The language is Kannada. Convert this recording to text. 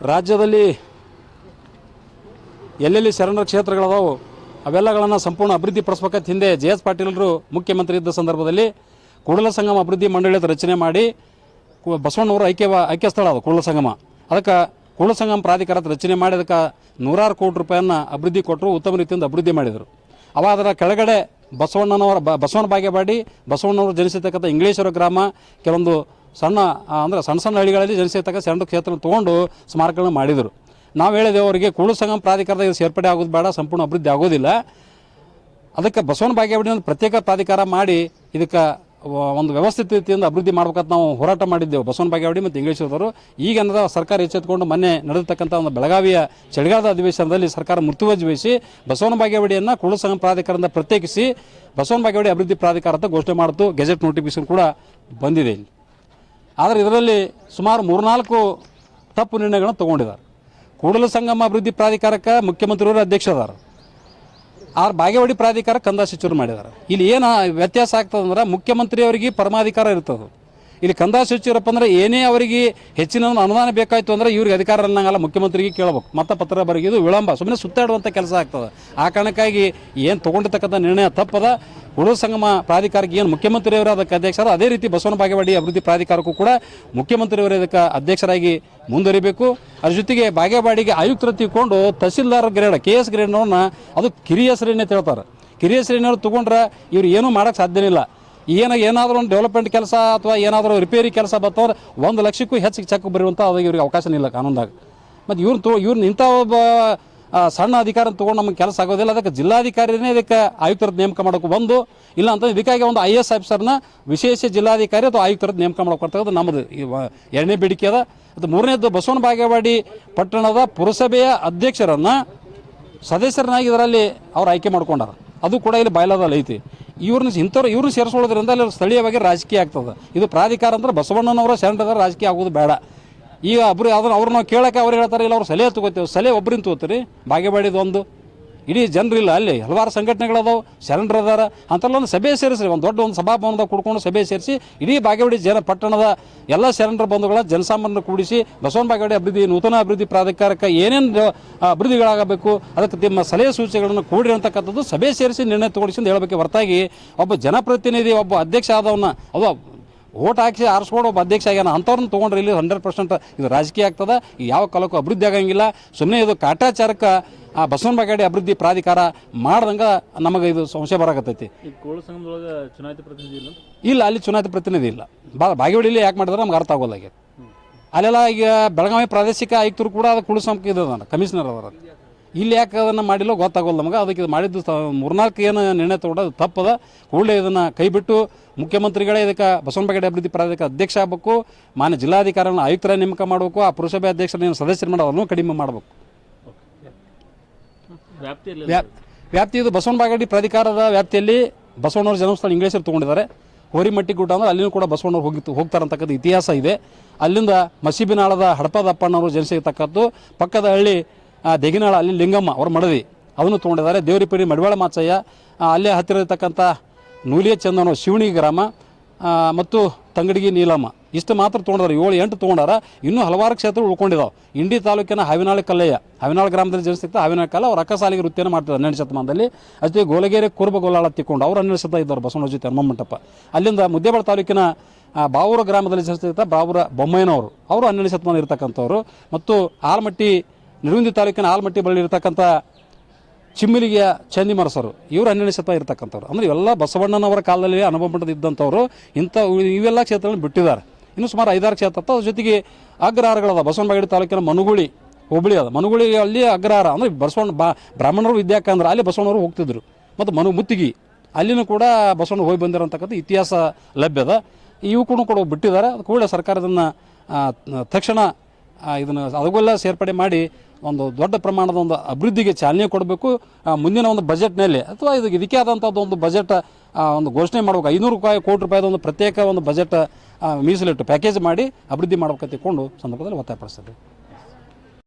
ರಾಜ್ಯದಲ್ಲಿ ಎಲ್ಲೆಲ್ಲಿ ಶರಣರ ಕ್ಷೇತ್ರಗಳದಾವು, ಅವೆಲ್ಲಗಳನ್ನು ಸಂಪೂರ್ಣ ಅಭಿವೃದ್ಧಿ ಪಡಿಸ್ಬೇಕಂತ ಹಿಂದೆ ಜೆ ಎಸ್ ಪಾಟೀಲರು ಮುಖ್ಯಮಂತ್ರಿ ಇದ್ದ ಸಂದರ್ಭದಲ್ಲಿ ಕೂಡಲ ಸಂಗಮ ಅಭಿವೃದ್ಧಿ ಮಂಡಳಿ ರಚನೆ ಮಾಡಿ ಬಸವಣ್ಣವರು ಐಕ್ಯ ಐಕ್ಯ ಸ್ಥಳ ಅದು, ಕೂಡಲ ಸಂಗಮ. ಅದಕ್ಕೆ ಕೂಡಲ ಸಂಗಮ ಪ್ರಾಧಿಕಾರ ರಚನೆ ಮಾಡಿ ಅದಕ್ಕೆ ನೂರಾರು ಕೋಟಿ ರೂಪಾಯಿಯನ್ನು ಅಭಿವೃದ್ಧಿ ಕೊಟ್ಟರು ಉತ್ತಮ ರೀತಿಯಿಂದ ಅಭಿವೃದ್ಧಿ ಮಾಡಿದರು. ಅವ ಅದರ ಕೆಳಗಡೆ ಬಸವಣ್ಣನವರ ಬಸವನ ಬಾಗೇವಾಡಿ ಬಸವಣ್ಣವರು ಜನಿಸಿರ್ತಕ್ಕಂಥ ಇಂಗ್ಲೇಶ್ವರ ಗ್ರಾಮ, ಕೆಲವೊಂದು ಸಣ್ಣ ಅಂದರೆ ಸಣ್ಣ ಸಣ್ಣ ಹಳ್ಳಿಗಳಲ್ಲಿ ಜನಿಸಿರ್ತಕ್ಕ ಸಣ್ಣ ಕ್ಷೇತ್ರ ತೊಗೊಂಡು ಸ್ಮಾರಕಗಳನ್ನ ಮಾಡಿದರು. ನಾವು ಹೇಳಿದೆ ಅವರಿಗೆ ಕುಳು ಸಂಗಮ ಪ್ರಾಧಿಕಾರದ ಇದು ಸೇರ್ಪಡೆ ಆಗೋದು ಬೇಡ, ಸಂಪೂರ್ಣ ಅಭಿವೃದ್ಧಿ ಆಗೋದಿಲ್ಲ. ಅದಕ್ಕೆ ಬಸವನ ಬಾಗೇವಾಡಿ ಒಂದು ಪ್ರತ್ಯೇಕ ಪ್ರಾಧಿಕಾರ ಮಾಡಿ ಇದಕ್ಕೆ ಒಂದು ವ್ಯವಸ್ಥಿತ ರೀತಿಯಿಂದ ಅಭಿವೃದ್ಧಿ ಮಾಡ್ಬೇಕಂತ ನಾವು ಹೋರಾಟ ಮಾಡಿದ್ದೆವು, ಬಸವನ ಬಾಗೇವಾಡಿ ಮತ್ತು ಇಂಗ್ಲೀಷರವರು ಈಗ ಏನದ, ಸರ್ಕಾರ ಎಚ್ಚೆತ್ಕೊಂಡು ಮೊನ್ನೆ ನಡೆದತಕ್ಕಂಥ ಒಂದು ಬೆಳಗಾವಿಯ ಚಳಿಗಾಲದ ಅಧಿವೇಶನದಲ್ಲಿ ಸರ್ಕಾರ ಮೃತ್ಯುವಜ್ ವಹಿಸಿ ಬಸವನ ಭಾಗ್ಯವಾಡಿಯನ್ನು ಕುಳು ಸಂಘ ಪ್ರಾಧಿಕಾರದಿಂದ ಪ್ರತ್ಯೇಕಿಸಿ ಬಸವನ ಬಾಗೇವಾಡಿ ಅಭಿವೃದ್ಧಿ ಪ್ರಾಧಿಕಾರ ಅಂತ ಘೋಷಣೆ ಮಾಡಿತು. ಗೆಜೆಟ್ ನೋಟಿಫಿಕೇಶನ್ ಕೂಡ ಬಂದಿದೆ ಇಲ್ಲಿ. ಆದರೆ ಇದರಲ್ಲಿ ಸುಮಾರು ಮೂರ್ನಾಲ್ಕು ತಪ್ಪು ನಿರ್ಣಯಗಳನ್ನು ತಗೊಂಡಿದ್ದಾರೆ. ಕೂಡಲ ಸಂಗಮ ಅಭಿವೃದ್ಧಿ ಪ್ರಾಧಿಕಾರಕ್ಕೆ ಮುಖ್ಯಮಂತ್ರಿಯವರು ಅಧ್ಯಕ್ಷ ಅದಾರ ಆರ್ ಬಾಗೇವಾಡಿ ಪ್ರಾಧಿಕಾರ ಕಂದಾಯ ಸಚಿವರು ಮಾಡಿದ್ದಾರೆ. ಇಲ್ಲಿ ಏನು ವ್ಯತ್ಯಾಸ ಆಗ್ತದಂದ್ರೆ ಮುಖ್ಯಮಂತ್ರಿಯವರಿಗೆ ಪರಮಾಧಿಕಾರ ಇರ್ತದೆ. ಇಲ್ಲಿ ಕಂದಾಯ ಸಚಿವರಪ್ಪ ಅಂದ್ರೆ ಏನೇ ಅವರಿಗೆ ಹೆಚ್ಚಿನ ಅನುದಾನ ಬೇಕಾಯ್ತು ಅಂದ್ರೆ ಇವ್ರಿಗೆ ಅಧಿಕಾರ ಅನ್ನಂಗಲ್ಲ ಮುಖ್ಯಮಂತ್ರಿಗೆ ಕೇಳಬೇಕು. ಮತ್ತೆ ಪತ್ರ ಇದು ವಿಳಂಬ ಸುಮ್ಮನೆ ಸುತ್ತಾಡುವಂಥ ಕೆಲಸ ಆಗ್ತದೆ. ಆ ಕಾರಣಕ್ಕಾಗಿ ಏನು ತಗೊಂಡಿರ್ತಕ್ಕಂಥ ನಿರ್ಣಯ ತಪ್ಪದ ಉಡು ಸಂಗಮ ಪ್ರಾಧಿಕಾರಕ್ಕೆ ಏನು ಮುಖ್ಯಮಂತ್ರಿಯವರು ಅದಕ್ಕೆ ಅಧ್ಯಕ್ಷರ, ಅದೇ ರೀತಿ ಬಸವನ ಬಾಗೇವಾಡಿ ಅಭಿವೃದ್ಧಿ ಪ್ರಾಧಿಕಾರಕ್ಕೂ ಕೂಡ ಮುಖ್ಯಮಂತ್ರಿಯವರೇ ಅದಕ್ಕೆ ಅಧ್ಯಕ್ಷರಾಗಿ ಮುಂದುವರಿಬೇಕು. ಅದ್ರ ಜೊತೆಗೆ ಬಾಗೇವಾಡಿಗೆ ಆಯುಕ್ತರು ತಿಳ್ಕೊಂಡು ತಹಸೀಲ್ದಾರ್ ಗ್ರೇಡ್ ಕೆ ಎಸ್ ಗ್ರೇಡ್ನವ್ರನ್ನ ಅದು ಕಿರಿಯ ಶ್ರೇಣಿ ಅಂತ ಹೇಳ್ತಾರೆ. ಕಿರಿಯ ಶ್ರೇಣಿಯವ್ರು ತೊಗೊಂಡ್ರೆ ಇವ್ರು ಏನೂ ಮಾಡೋಕ್ಕೆ ಸಾಧ್ಯನಿಲ್ಲ ಏನು ಏನಾದರೂ ಒಂದು ಡೆವಲಪ್ಮೆಂಟ್ ಕೆಲಸ ಅಥವಾ ಏನಾದರೂ ರಿಪೇರಿ ಕೆಲಸ ಬರ್ತವ್ರೆ ಒಂದು ಲಕ್ಷಕ್ಕೂ ಹೆಚ್ಚಿಗೆ ಚೆಕ್ ಬರೆಯುವಂಥ ಅದು ಇವ್ರಿಗೆ ಅವಕಾಶನೇ ಇಲ್ಲ ಕಾನೂನ್ದಾಗ. ಮತ್ತು ಇವ್ರನ್ನ ತೋ ಇವ್ರನ್ನ ಇಂಥ ಒಬ್ಬ ಸಣ್ಣ ಅಧಿಕಾರ ತೊಗೊಂಡು ನಮಗೆ ಕೆಲಸ ಆಗೋದಿಲ್ಲ. ಅದಕ್ಕೆ ಜಿಲ್ಲಾಧಿಕಾರಿನೇ ಇದಕ್ಕೆ ಆಯುಕ್ತರದ್ದು ನೇಮಕ ಮಾಡೋಕೆ ಒಂದು ಇಲ್ಲ ಅಂತ ಇದಕ್ಕಾಗಿ ಒಂದು ಐ ಎಸ್ ಆಫೀಸರ್ನ ವಿಶೇಷ ಜಿಲ್ಲಾಧಿಕಾರಿ ಅಥವಾ ಆಯುಕ್ತರದ್ದು ನೇಮಕ ಮಾಡ್ಕೊಡ್ತಕ್ಕಂಥ ನಮ್ಮದು ಎರಡನೇ ಬೇಡಿಕೆ ಅದ. ಅದು ಮೂರನೇದು ಬಸವನ ಬಾಗೇವಾಡಿ ಪಟ್ಟಣದ ಪುರಸಭೆಯ ಅಧ್ಯಕ್ಷರನ್ನು ಸದಸ್ಯರನ್ನಾಗಿ ಇದರಲ್ಲಿ ಅವ್ರು ಆಯ್ಕೆ ಮಾಡ್ಕೊಂಡಾರ. ಅದು ಕೂಡ ಇಲ್ಲಿ ಬಯಲಾದಲ್ಲಿ ಐತಿ ಇವ್ರನ್ನ ಇಂಥವ್ರು ಇವ್ರನ್ನ ಸೇರಿಸ್ಕೊಳ್ಳೋದ್ರಿಂದ ಅಲ್ಲಿ ಸ್ಥಳೀಯವಾಗಿ ರಾಜಕೀಯ ಆಗ್ತದೆ. ಇದು ಪ್ರಾಧಿಕಾರ ಅಂದ್ರೆ ಬಸವಣ್ಣನವರ ಶರಣರ ರಾಜಕೀಯ ಆಗೋದು ಬೇಡ. ಈಗ ಒಬ್ರು ಅದನ್ನ ಅವ್ರನ್ನ ನಾವು ಕೇಳಕ್ಕೆ ಅವ್ರು ಹೇಳ್ತಾರೆ, ಇಲ್ಲ ಅವ್ರು ಸಲಹೆ ತಗೋತೇವೆ. ಸಲಹೆ ಒಬ್ಬರಿಂದ ತಗೋತೀರಿ ಬಾಗೇವಾಡಿದು ಒಂದು ಇಡೀ ಜನರಿಲ್ಲ ಅಲ್ಲಿ. ಹಲವಾರು ಸಂಘಟನೆಗಳದಾವು, ಶರಣರು ಅದಾರ. ಅಂತೆಲ್ಲ ಒಂದು ಸಭೆ ಸೇರಿಸ್ರಿ. ಒಂದು ದೊಡ್ಡ ಒಂದು ಸಭಾಭವನದಾಗ ಕುಡ್ಕೊಂಡು ಸಭೆ ಸೇರಿಸಿ, ಇಡೀ ಬಾಗೇವಾಡಿ ಜನ ಪಟ್ಟಣದ ಎಲ್ಲ ಶರಣರ ಬಂಧುಗಳ ಜನಸಾಮಾನ್ಯರು ಕೂಡಿಸಿ, ಬಸವನ ಬಾಗೇವಾಡಿ ಅಭಿವೃದ್ಧಿ, ನೂತನ ಅಭಿವೃದ್ಧಿ ಪ್ರಾಧಿಕಾರಕ್ಕೆ ಏನೇನು ಅಭಿವೃದ್ಧಿಗಳಾಗಬೇಕು, ಅದಕ್ಕೆ ನಿಮ್ಮ ಸಲಹೆ ಸೂಚನೆಗಳನ್ನು ಕೂಡಿ ಅಂತಕ್ಕಂಥದ್ದು ಸಭೆ ಸೇರಿಸಿ ನಿರ್ಣಯ ತಗೊಂಡಿಸಿ ಹೇಳಬೇಕು ಹೊರತಾಗಿ, ಒಬ್ಬ ಜನಪ್ರತಿನಿಧಿ, ಒಬ್ಬ ಅಧ್ಯಕ್ಷ ಆದವನ್ನ ಅದು ಓಟ್ ಹಾಕಿ ಆರಿಸ್ಕೊಂಡು ಒಬ್ಬ ಅಧ್ಯಕ್ಷ ಆಗ್ಯಾನ ಅಂಥವ್ರನ್ನ ತೊಗೊಂಡ್ರೆ ಇಲ್ಲಿ ಹಂಡ್ರೆಡ್ ಪರ್ಸೆಂಟ್ ಇದು ರಾಜಕೀಯ ಆಗ್ತದೆ ಯಾವ ಕಾಲಕ್ಕೂ ಅಭಿವೃದ್ಧಿ ಆಗಂಗಿಲ್ಲ. ಸುಮ್ಮನೆ ಇದು ಕಾಟಾಚಾರಕ್ಕೆ ಆ ಬಸವನ ಬಗಾಡಿ ಅಭಿವೃದ್ಧಿ ಪ್ರಾಧಿಕಾರ ಮಾಡ್ದಂಗೆ ನಮಗೆ ಇದು ಸಂಶಯ ಬರಾಕತ್ತೈತಿ. ಕೋಳ ಇಲ್ಲ ಅಲ್ಲಿ ಚುನಾಯಿತ ಪ್ರತಿನಿಧಿ ಇಲ್ಲ. ಬಾ ಬಾಗೇವಾಡಿಲಿ ಯಾಕೆ ಮಾಡಿದ್ರೆ ನಮ್ಗೆ ಅರ್ಥ ಆಗೋಲ್ಲಾಗ್ಯದ ಅಲ್ಲೆಲ್ಲ ಈಗ ಬೆಳಗಾವಿ ಪ್ರಾದೇಶಿಕ ಆಯುಕ್ತರು ಕೂಡ ಅದು ಕುಳಿಸಂಕ ಇದ್ದಾನೆ ಕಮಿಷನರ್ ಅವರ ಇಲ್ಲಿ ಯಾಕೆ ಅದನ್ನು ಮಾಡಿಲ್ಲ ಗೊತ್ತಾಗೋಲ್ಲ ನಮಗೆ. ಅದಕ್ಕೆ ಇದು ಮಾಡಿದ್ದು ಮೂರ್ನಾಲ್ಕು ಏನು ನಿರ್ಣಯ ತಗೊಂಡು ತಪ್ಪದ. ಕೂಡಲೇ ಇದನ್ನು ಕೈ ಬಿಟ್ಟು ಮುಖ್ಯಮಂತ್ರಿಗಳೇ ಇದಕ್ಕೆ ಬಸವನ ಬಾಗೇಡಿ ಅಭಿವೃದ್ಧಿ ಪ್ರಾಧಿಕ ಅಧ್ಯಕ್ಷ ಆಗಬೇಕು. ಮಾನ್ಯ ಜಿಲ್ಲಾಧಿಕಾರಿಗಳನ್ನ ಆಯುಕ್ತರ ನೇಮಕ ಮಾಡಬೇಕು. ಆ ಪುರಸಭೆ ಅಧ್ಯಕ್ಷರನ್ನ ಸದಸ್ಯರು ಮಾಡೋದನ್ನು ಕಡಿಮೆ ಮಾಡಬೇಕು. ವ್ಯಾಪ್ತಿ ಇದು ಬಸವನ ಬಾಗೇಡಿ ಪ್ರಾಧಿಕಾರದ ವ್ಯಾಪ್ತಿಯಲ್ಲಿ ಬಸವಣ್ಣವ್ರ ಜನ್ಮಸ್ಥಳ ಇಂಗ್ಲೇಷರು ತೊಗೊಂಡಿದ್ದಾರೆ. ಹೋರಿಮಟ್ಟಿ ಗುಡ್ಡ ಅಂದ್ರೆ ಅಲ್ಲಿನೂ ಕೂಡ ಬಸವಣ್ಣವ್ರು ಹೋಗಿತ್ತು ಹೋಗ್ತಾರಂತಕ್ಕಂಥ ಇತಿಹಾಸ ಇದೆ. ಅಲ್ಲಿಂದ ಮಸೀಬಿನಾಳದ ಹಡಪದಪ್ಪಣ್ಣವರು ಜನಿಸಿರ್ತಕ್ಕಂಥದ್ದು. ಜನಿಸಿರ್ತಕ್ಕದ್ದು ಪಕ್ಕದ ಹಳ್ಳಿ ದೇಗಿನಾಳ ಅಲ್ಲಿ ಲಿಂಗಮ್ಮ ಅವ್ರ ಮಡದಿ. ಅವನು ತೊಗೊಂಡಿದ್ದಾರೆ. ದೇವರಿಪೇರಿ ಮಡಿವಾಳ ಮಾಚಯ್ಯ ಅಲ್ಲೇ ಹತ್ತಿರ ಇರತಕ್ಕಂಥ ನೂಲಿಯ ಚಂದನ ಶಿವಣಿ ಗ್ರಾಮ ಮತ್ತು ತಂಗಡಿಗಿ ನೀಲಮ್ಮ. ಇಷ್ಟು ಮಾತ್ರ ತೊಗೊಂಡಾರ ಏಳು, ಎಂಟು ತೊಗೊಂಡಾರ. ಇನ್ನೂ ಹಲವಾರು ಕ್ಷೇತ್ರ ಉಳ್ಕೊಂಡಿದ್ದಾವೆ ಇಂಡಿ ತಾಲೂಕಿನ ಹಾವಿನಾಳ ಕಲ್ಲಯ್ಯ. ಹಾವಿನಾಳ ಗ್ರಾಮದಲ್ಲಿ ಜನಿಸ್ತಿತ್ತು ಹಾವಿನಾಳ ಕಲ್ಲ ಅವ್ರು ಅಕ್ಕಸಾಲಿಗೆ ವೃತ್ತಿಯನ್ನು ಮಾಡ್ತಿದ್ದಾರೆ ಹನ್ನೆರಡು ಶತಮಾನದಲ್ಲಿ. ಅಷ್ಟೇ ಗೋಲಗೇರಿ ಕುರುಬ ಗೋಲಾಳ ತಿಕ್ಕೊಂಡು ಅವ್ರು ಹನ್ನೆರಡು ಶತ ಇದ್ದಾರೆ ಬಸವಣ್ಣ ಜೊತೆ ಹನುಮ ಮಂಟಪ. ಅಲ್ಲಿಂದ ಮುದ್ದೇಬಾಳ ತಾಲೂಕಿನ ಬಾವೂರ ಗ್ರಾಮದಲ್ಲಿ ಜನಿಸ್ತಿದ್ದ ಬಾವೂರ ಬೊಮ್ಮಯ್ಯನವರು ಅವರು ಹನ್ನೆರಡು ಶತಮಾನ ಇರ್ತಕ್ಕಂಥವ್ರು. ಮತ್ತು ಆಲ್ಮಟ್ಟಿ ನಿರುಂದಿ ತಾಲೂಕಿನ ಆಲ್ಮಟ್ಟಿ ಬಳಿ ಇರತಕ್ಕಂಥ ಚಿಮ್ಮಿಲಿಗೆಯ ಚಂದಿಮರಸರು, ಇವರು ಹನ್ನೆರಡು ಶತ ಇರತಕ್ಕಂಥವ್ರು. ಅಂದರೆ ಇವೆಲ್ಲ ಬಸವಣ್ಣನವರ ಕಾಲದಲ್ಲಿ ಅನುಭವ ಮಟ್ಟದ ಇದ್ದಂಥವ್ರು ಇಂಥ ಇವೆಲ್ಲ ಕ್ಷೇತ್ರಗಳನ್ನು ಬಿಟ್ಟಿದ್ದಾರೆ. ಇನ್ನು ಸುಮಾರು ಐದಾರು ಕ್ಷೇತ್ರ. ಅದ್ರ ಜೊತೆಗೆ ಅಗ್ರಹಾರಗಳದ ಬಸವನಬಾಗೇಡಿ ತಾಲೂಕಿನ ಮನುಗುಳಿ ಹುಬ್ಬಳ್ಳಿ ಅದ. ಮನುಗುಳಿ ಅಲ್ಲಿ ಅಗ್ರಹಾರ, ಅಂದರೆ ಬಸವಣ್ಣ ಬಾ, ಬ್ರಾಹ್ಮಣರು ವಿದ್ಯಾಕಂದ್ರೆ, ಅಲ್ಲಿ ಬಸವಣ್ಣವರು ಹೋಗ್ತಿದ್ರು. ಮತ್ತು ಮನು ಮುತ್ತಿಗೆ, ಅಲ್ಲಿನೂ ಕೂಡ ಬಸವಣ್ಣ ಹೋಗಿ ಬಂದಿರೋಂಥಕ್ಕಂಥ ಇತಿಹಾಸ ಲಭ್ಯದ. ಇವು ಕೂಡ ಬಿಟ್ಟಿದ್ದಾರೆ. ಕೂಡ ಸರ್ಕಾರ ಇದನ್ನು ತಕ್ಷಣ ಇದನ್ನು ಅದಕ್ಕೆಲ್ಲ ಸೇರ್ಪಡೆ ಮಾಡಿ ಒಂದು ದೊಡ್ಡ ಪ್ರಮಾಣದ ಒಂದು ಅಭಿವೃದ್ಧಿಗೆ ಚಾಲನೆ ಕೊಡಬೇಕು. ಮುಂದಿನ ಒಂದು ಬಜೆಟ್ನಲ್ಲಿ ಅಥವಾ ಇದು ಇದಕ್ಕೆ ಆದಂಥದ್ದು ಒಂದು ಬಜೆಟ್ ಒಂದು ಘೋಷಣೆ ಮಾಡಬೇಕು. ಐನೂರು ರೂಪಾಯಿ, ಕೋಟಿ ರೂಪಾಯಿದ ಒಂದು ಪ್ರತ್ಯೇಕ ಒಂದು ಬಜೆಟ್ ಮೀಸಲಿಟ್ಟು ಪ್ಯಾಕೇಜ್ ಮಾಡಿ ಅಭಿವೃದ್ಧಿ ಮಾಡ್ಬೇಕಂತ ತಿಳ್ಕೊಂಡು ಸಂದರ್ಭದಲ್ಲಿ ಒತ್ತಾಯಪಡಿಸ್ತದೆ